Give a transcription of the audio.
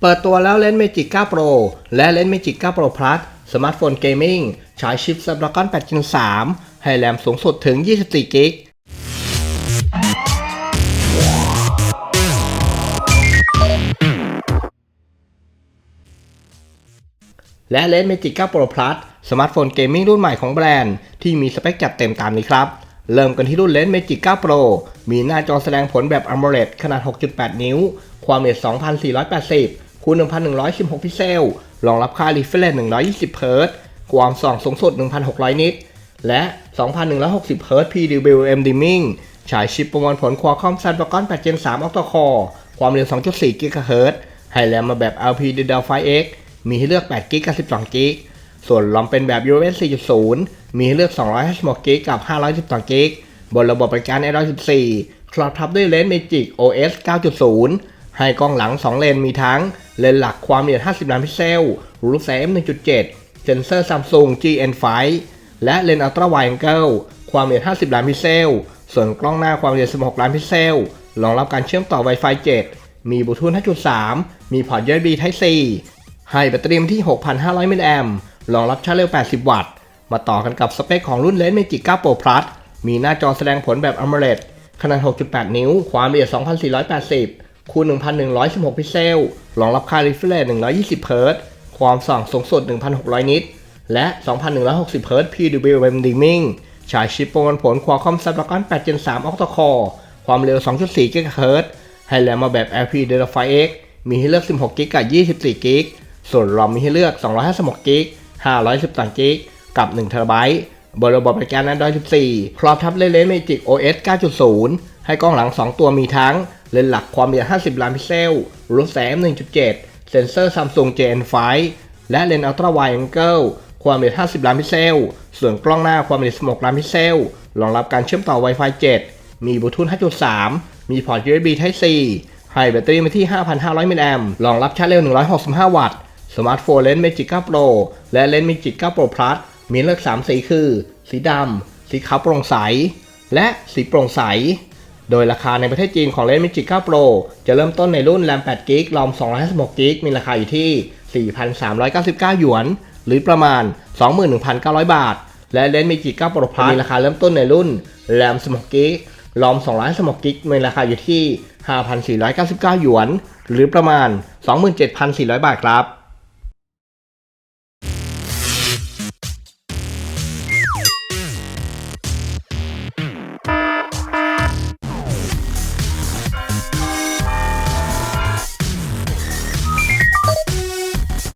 เปิดตัวแล้วเลนส์ Magic 9 Pro และเลนส์ Magic 9 Pro Plus สมาร์ทโฟนเกมมิ่งใช้ชิป Snapdragon 8 Gen 3 ให้แรมสูงสุดถึง 24 กิก และเลนส์ Magic 9 Pro Plus สมาร์ทโฟนเกมมิ่งรุ่นใหม่ของแบรนด์ ที่มีสเปคจัดเต็มตามนี้ครับ เริ่มกันที่รุ่นเลนส์ Magic 9 Pro มีหน้าจอแสดงผลแบบ AMOLED ขนาด 6.8 นิ้ว ความละเอียด 2480 คูณ1116 พิกเซล รองรับค่า refresh 120 Hz ความส่องสูงสุด 1,600 นิต และ 2,160 Hz PWM dimming ฉายชิปประมวลผล Qualcomm Snapdragon 8 Gen 3 Octa-core ความเร็ว 2.4 GHz ให้แรมมาแบบ LPDDR5X มีให้เลือก 8 g b กับ 12 g b ส่วนลอมเป็นแบบ US 4.0 มีให้เลือก 256 g b กับ 512 g b บนระบบบริการ Android 14 ครอบทับด้วยเลนส์ Magic OS 9.0 ให้กล้องหลัง 2 เลนมีทั้งเลนหลักความละเอียด 50 ล้านพิกเซล รูปแสง 1.7 เซนเซอร์ Samsung GN5 และเลนส์ Ultra Wide Angle ความละเอียด 50 ล้านพิกเซล ส่วนกล้องหน้าความละเอียด 16 ล้านพิกเซล รองรับการเชื่อมต่อ Wi-Fi 7 มีบลูทูธ 5.3 มีพอร์ต USB Type C ให้แบตเตอรี่ที่ 6,500 มิลลิแอมป์รองรับชาร์จเร็ว 80 วัตต์ มาต่อกันกับสเปคของรุ่นเลนส์ Magic 9 Pro Plus มีหน้าจอแสดงผลแบบ AMOLED ขนาด 6.8 นิ้ว ความละเอียด 2480 คูณ 1116 พิกเซล รองรับค่า refresh 120 Hz ความส่องสูงสุด 1,600 นิต และ 2,160 Hz PWM dimming ฉายชิปประมวลผล Qualcomm Snapdragon 8 Gen 3 Octa-core ความเร็ว 2.4 GHz ให้แรมมาแบบ LPDDR5X มีให้เลือก 16 g b กับ 24 g b ส่วนรอมมีให้เลือก 256 g b 512 g b กับ 1 TB บนระบบบริการ Android 14 ครอบทับเลนส์ Magic OS 9.0 ให้กล้องหลัง 2 ตัวมีทั้ง เลนส์หลักความละเอียด 50 ล้านพิกเซลรูปแสง 1.7 เซนเซอร์ Samsung GN5 และเลนส์ Ultra Wide Angle ความละเอียด 50 ล้านพิกเซล ส่วนกล้องหน้าความละเอียด 16 ล้านพิกเซล รองรับการเชื่อมต่อ Wi-Fi 7 มีบลูทูธ 5.3 มีพอร์ต USB Type C ให้แบตเตอรี่มาที่ 5,500 มิลลิแอมป์รองรับชาร์จเร็ว 165 วัตต์ สมาร์ทโฟนเลนส์ Magic 9 Pro และเลนส์ Magic 9 Pro Plus มีเลือก 3 สีคือ สีดำ สีขาวโปร่งใส และสีโปร่งใส โดยราคาในประเทศจีนของเลนส์ Magic 9 Pro จะเริ่มต้นในรุ่น RAM 8 g b รอม256 g b มีราคาอยู่ที่ 4,399 หยวน หรือประมาณ 21,900 บาท และเลนส์ Magic 9 Pro Plus มีราคาเริ่มต้นในรุ่น RAM 16 g b รอม256 g b มีราคาอยู่ที่ 5,499 หยวน หรือประมาณ 27,400 บาทครับ